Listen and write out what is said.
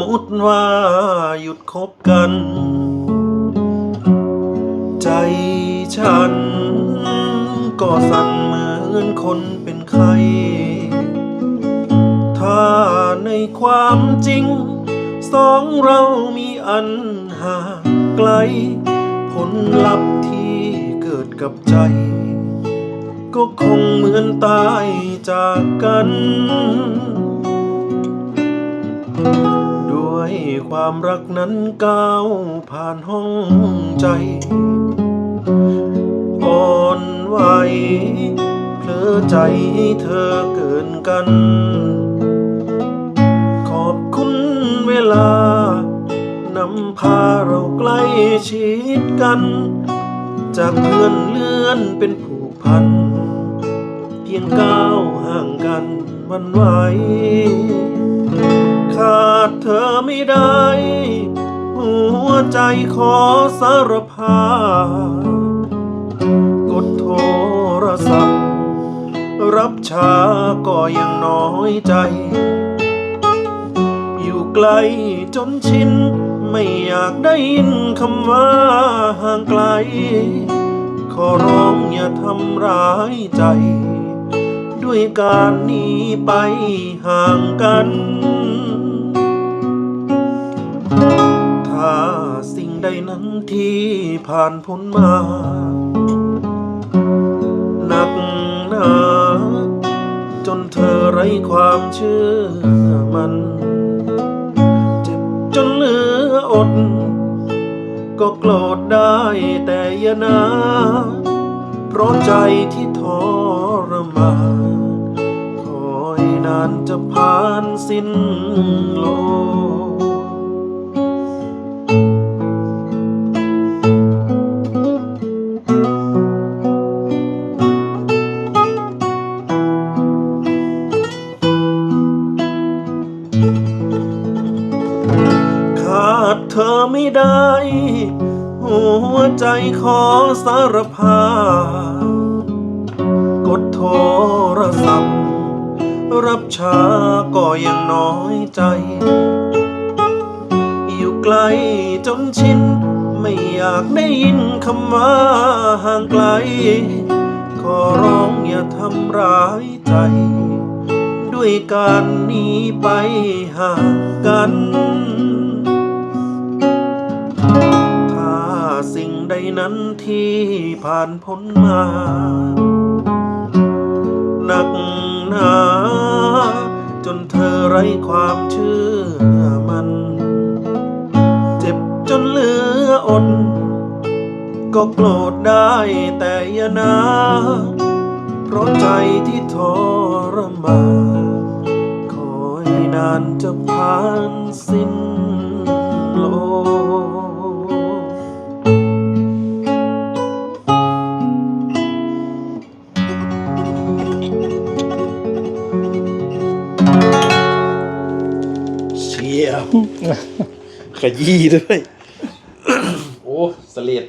มุติว่าหยุดคบกัน ใจฉัน ก็สั่นเหมือนคนเป็นไข้ถ้าในความจริง สองเรามีอันห่างไกล ผลลัพธ์ที่เกิดกับใจ ก็คงเหมือนตายจากกันด้ วยความรักนั้นก้าวผ่านห้องใจ อ่อนไหวเพลอใจให้เธอเกินกัน ขอบคุณเวลานำพาเราใกล้ชิดกัน จากเพื่อนเลื่อนเป็นผูกพัน เพียงก้าวห่างกันวันไหว ขาดเธอไม่ได้ หัวใจขอสารภาพกดโทรศัพท์ รับช้าก็ยังน้อยใจ อยู่ไกลจนชิน ไม่อยากได้ยินคำว่าห่างไกล ขอร้องอย่าทำร้ายใจด้วยการหนีไปห่างกัน ใดนั้นที่ผ่านพ้นมาหนักหนาจนเธอไร้ความเชื่อมัน เจ็บจนเหลืออด ก็โกรธได้แต่อย่านาเพราะใจที่ทรมานคอยนานจะผ่านสิ้นลก ดเธอไม่ได้ หัวใจขอสารภาพกดโทรศัพท์ รับช้าก็ยังน้อยใจ อยู่ไกลจนชิน ไม่อยากได้ยินคำว่าห่างไกล ขอร้องอย่าทำร้ายใจ ด้วยการหนีไปห่างกัน นั้นที่ผ่านพ้นมา หนักหนาจนเธอไร้ความเชื่อมัน เจ็บจนเหลืออด ก็โกรธได้แต่อย่านาเพราะใจที่ทรมานคอยนานจะผ่านสิ้นโลก ยขยี้ด้วย โอ้สเลด